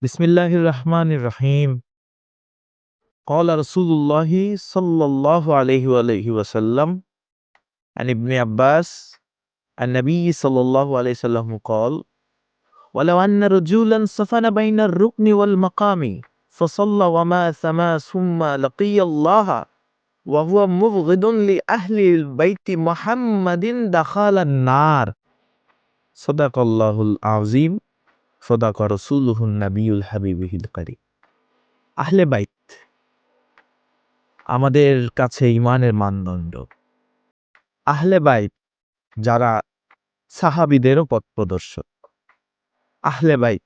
بسم الله الرحمن الرحيم. قال رسول الله صلى الله عليه وآله وسلم عن ابن عباس النبي صلى الله عليه وسلم قال ولو أن رجلا صفن بين الركن والمقام فصلى وما ثما ثم لقي الله وهو مبغض لأهل البيت محمد دخل النار. صدق الله العظيم. সদাক রসুলহুন নাবিউল হাবিবিহিদ কারি আহলে বাইত, আমাদের কাছে ইমানের মানদণ্ড। আহলে বাইত, যারা সাহাবিদেরও পথ প্রদর্শক। আহলে বাইত,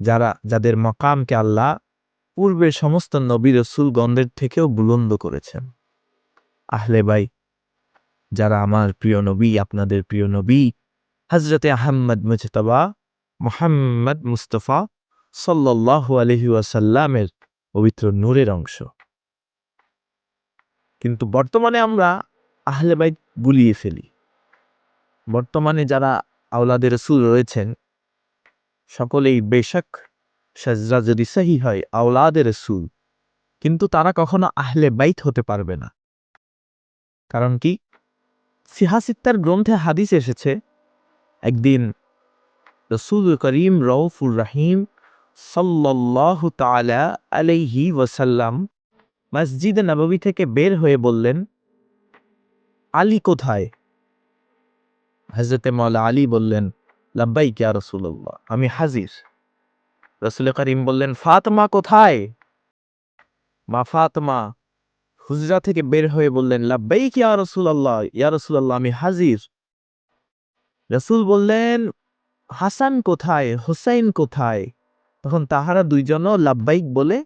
যারা, যাদের মকামকে আল্লাহ পূর্বের সমস্ত নবী রসুল গন্ধের থেকেও বুলন্দ করেছেন। আহলে বাই যারা আমার প্রিয় নবী, আপনাদের প্রিয় নবী হজরতে আহম্মদ মুজতবা মোহাম্মদ মুস্তফা সাল্লাল্লাহু আলহি ওয়াসাল্লামের পবিত্র নূরের অংশ। কিন্তু বর্তমানে আমরা আহলে বাইত গুলিয়ে ফেলি। বর্তমানে যারা আওলাদে রসুল রয়েছেন, সকলেই বেশক সাজরা যদি সাহি হয় আওলাদের রসুল। কিন্তু তারা কখনো আহলে বাইত হতে পারবে না। কারণ কি? সিহাসিত্তার গ্রন্থে হাদিস এসেছে, একদিন রসুল করিম রৌফুর রাহিম সাল্লাল্লাহু তাআলা আলাইহি ওয়াসাল্লাম মসজিদ নববী থেকে বের হয়ে বললেন, আলী কোথায়? হজরতে আলী বললেন লাব্বাই কিয়া রসুল্লাহ আমি হাজির। রসুল করিম বললেন, ফাতমা কোথায়? মা ফাতমা। হুজরা থেকে বের হয়ে বললেন লাব্বাই কিয়া রসুল্লাহ ইয়া রসুল্লাহ আমি হাজির। রসুল বললেন হাসান কোথায়? হোসাইন কোথায়? তখন তাহারা দুইজনও লাব্বাইক বলে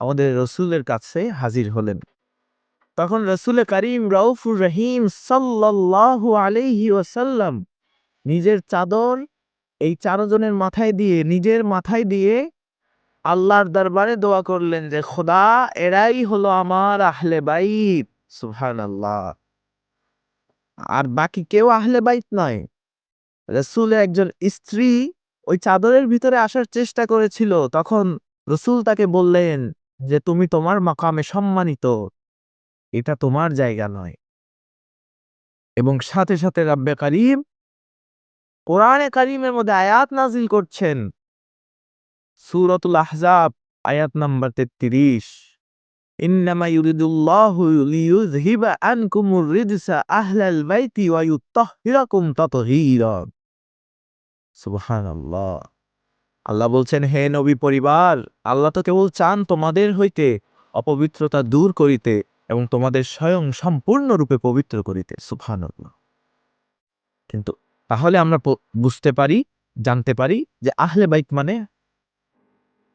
আমাদের রসুলের কাছে হাজির হলেন। তখন রসুল করিম রাউফুর রহিম সাল্লাল্লাহু আলাইহি ওয়াসাল্লাম নিজের চাদর এই চারজনের মাথায় দিয়ে, নিজের মাথায় দিয়ে আল্লাহর দরবারে দোয়া করলেন যে, খোদা, এরাই হলো আমার আহলে বাইত। সুহান আল্লাহ আর বাকি কেউ আহলে বাইত নয়। রসুলের একজন স্ত্রী ওই চাদরের ভিতরে আসার চেষ্টা করেছিল। তখন রসুল তাকে বললেন যে, তুমি তোমার মাকামে সম্মানিত। এটা তোমার জায়গা নয়। এবং সাথে সাথে রাব্বে কারিম কোরআনে কারিমের মধ্যে আয়াত নাজিল করছেন। সুরতুল আহজাব, আয়াত নাম্বার তেত্রিশ। বাইতি ওয়া ইউতাহহিরাকুম তাতহীরা। সুবহানাল্লাহ। আল্লাহ বলছেন, হে নবী পরিবার, আল্লাহ তো কেবল চান তোমাদের হইতে অপবিত্রতা দূর করিতে এবং তোমাদের স্বয়ং সম্পূর্ণরূপে পবিত্র করিতে। সুবহানাল্লাহ। কিন্তু তাহলে আমরা বুঝতে পারি, জানতে পারি যে আহলে বাইত মানে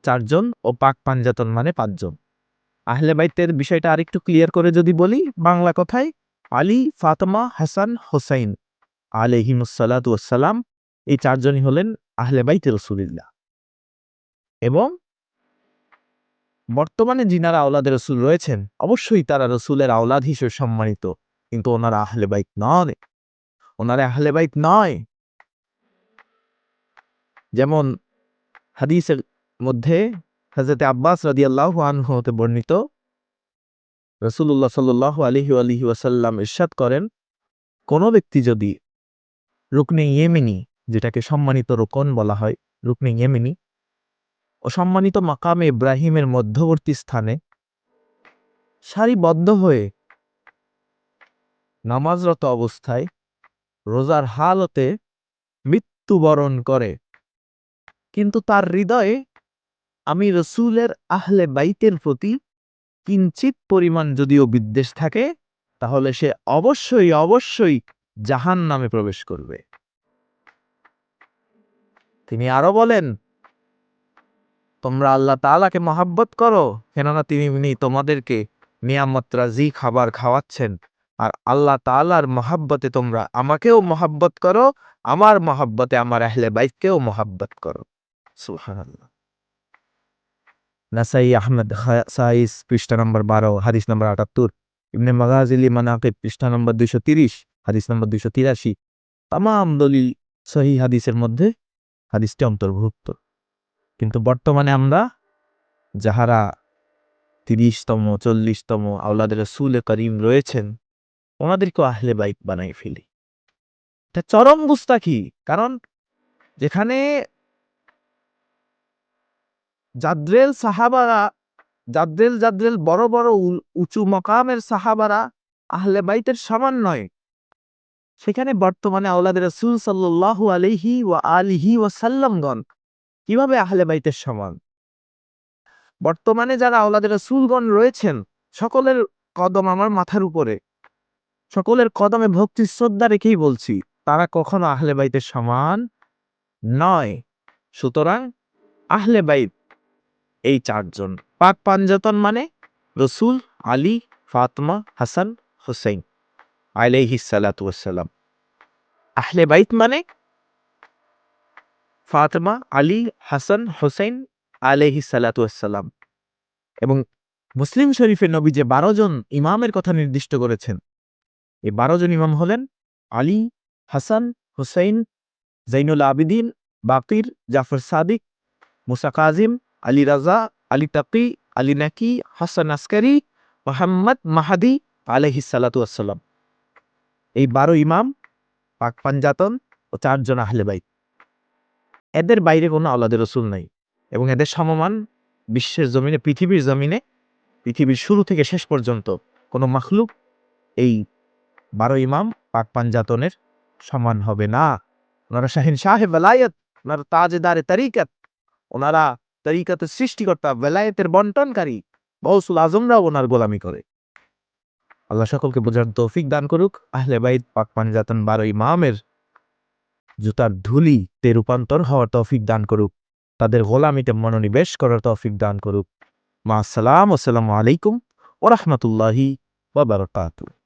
চারজন ও পাক পাঞ্জাতন মানে পাঁচজন। আহলে বাইতের বিষয়টা আরেকটু ক্লিয়ার করে যদি বলি, বাংলা কথায়, আলী, ফাতেমা, হাসান, হোসাইন আলহিমসালাতাম এই চারজনই হলেন আহলে বাইতে রসুলিল্লাহ। এবং বর্তমানে যিনারা আওলাদের রসুল রয়েছেন, অবশ্যই তারা রসুলের আওলাদ হিসেবে সম্মানিত। কিন্তু ওনারা আহলে বাইত নয়। ওনারা আহলে বাইত নয়। যেমন হাদিসের মধ্যে হাজরতে আব্বাস রাদি আল্লাহ আনহু বর্ণিত রসুল্লাহ সাল্লাহ আলহি আলহি ওয়াসাল্লাম ইরশাদ করেন, কোনো ব্যক্তি যদি রুকনে ইয়েমিনি যেটাকে সম্মানিত রোকন বলা হয়, রুকনে ইয়েমিনি। ও সম্মানিত মাকামে ইব্রাহিমের মধ্যবর্তী স্থানে সারিবদ্ধ হয়ে নামাজরত অবস্থায় রোজার হালতে মৃত্যুবরণ করে। কিন্তু তার হৃদয়ে আমি রসুলের আহলে বাইতের প্রতি কিঞ্চিত পরিমাণ যদিও বিদ্বেষ থাকে, তাহলে সে অবশ্যই অবশ্যই জাহান নামে প্রবেশ করবে। তিনি আরও বলেন, তোমরা আল্লাহ তালাকে মহাব্বত করো, কেননা তিনি তোমাদেরকে নিয়ামত রাজি খাবার খাওয়াচ্ছেন। আর আল্লাহ তালার মহাব্বতে তোমরা আমাকেও মহাব্বত করো, আমার মহাব্বতে আমার আহলে বাইককেও মহাব্বত করো। সুহানাল্লাহ নাসাই আহমেদ সাইস, পৃষ্ঠা নম্বর বারো, হাদিস নম্বর আটাত্তর। ইবনে মাগাজিলি মানাকিব, পৃষ্ঠা নম্বর দুইশো তিরিশ, হাদিস নম্বর দুইশো তিরাশি। তাম দলিল সহি হাদিসের মধ্যে হাদিসটি অন্তর্ভুক্ত। কিন্তু বর্তমানে আমরা যাহারা তিরিশতম, চল্লিশতম আওলাদের রসুল করিম রয়েছেন, ওনাদেরকেও আহলে বাইক বানাই ফেলি। এটা চরম গুস্তাখি, কারণ যেখানে জাদ্রেল সাহাবারা, জাদ্রেল জাদ্রেল বড় বড় উঁচু মকামের সাহাবারা আহলে বাইতের সমান নয়। সেখানে বর্তমানে আওলাদের রসুল সাল্লাল্লাহু আলাইহি ওয়া আলিহি ও সাল্লামগণ কীভাবে আহলে বাইতের সমান? বর্তমানে যারা আওলাদের রসুলগণ রয়েছেন, সকলের কদম আমার মাথার উপরে। সকলের কদমে ভক্তি, শ্রদ্ধা রেখেই বলছি, তারা কখনো আহলে বাইতের সমান নয়। সুতরাং আহলে বাইত এই চারজন। পাক পাঞ্জাতন মানে রসুল আলী, ফাতমা, হাসান, হুসাইন। আলাইহি সালাতু ওয়াসসালাম। আহলে বাইত মানে? ফাতেমা, আলী, হাসান হোসেন আলাইহি সালাতু ওয়াসসালাম। এবং মুসলিম শরীফের নবী যে বারো জন ইমামের কথা নির্দিষ্ট করেছেন, এই বারো জন ইমাম হলেন আলী, হাসান, হুসাইন জাইনুল আবিদিন, বাকির, জাফর সাদিক, মুসা কাজিম, আলী রাজা, আলী তাকি, আলী নাকি, হাসান আসকারি মোহাম্মদ মাহাদি আলহি সালাতু আসসালাম এই বারো ইমাম, পাক পাঞ্জাতন ও চারজন আহলে বাইত। এদের বাইরে কোনো আলাদের রসুল নাই এবং এদের সমমান বিশ্বের জমিনে, পৃথিবীর জমিনে, পৃথিবীর শুরু থেকে শেষ পর্যন্ত কোনো মাখলুক এই বারো ইমাম, পাক পাঞ্জাতনের সমান হবে না। ওনারা শাহিন সাহেব বেলায়ত ওনারা তাজেদারে তারিকাত, ওনারা তরিকাতের সৃষ্টিকর্তা বেলায়েতের বন্টনকারী। বৌসুল আজমরাও ওনার গোলামি করে। আল্লাহ সকলকে বোঝার তৌফিক দান করুক। আহলে বাইদ পাক পানিজাতন বারো ইমামের জুতার ধুলি তে রূপান্তর হওয়ার তৌফিক দান করুক। তাদের গোলামিতে মনোনিবেশ করার তৌফিক দান করুক। মা আসসালাম, আসসালামু আলাইকুম ও রহমতুল্লাহি ওয়া বারাকাতুহু।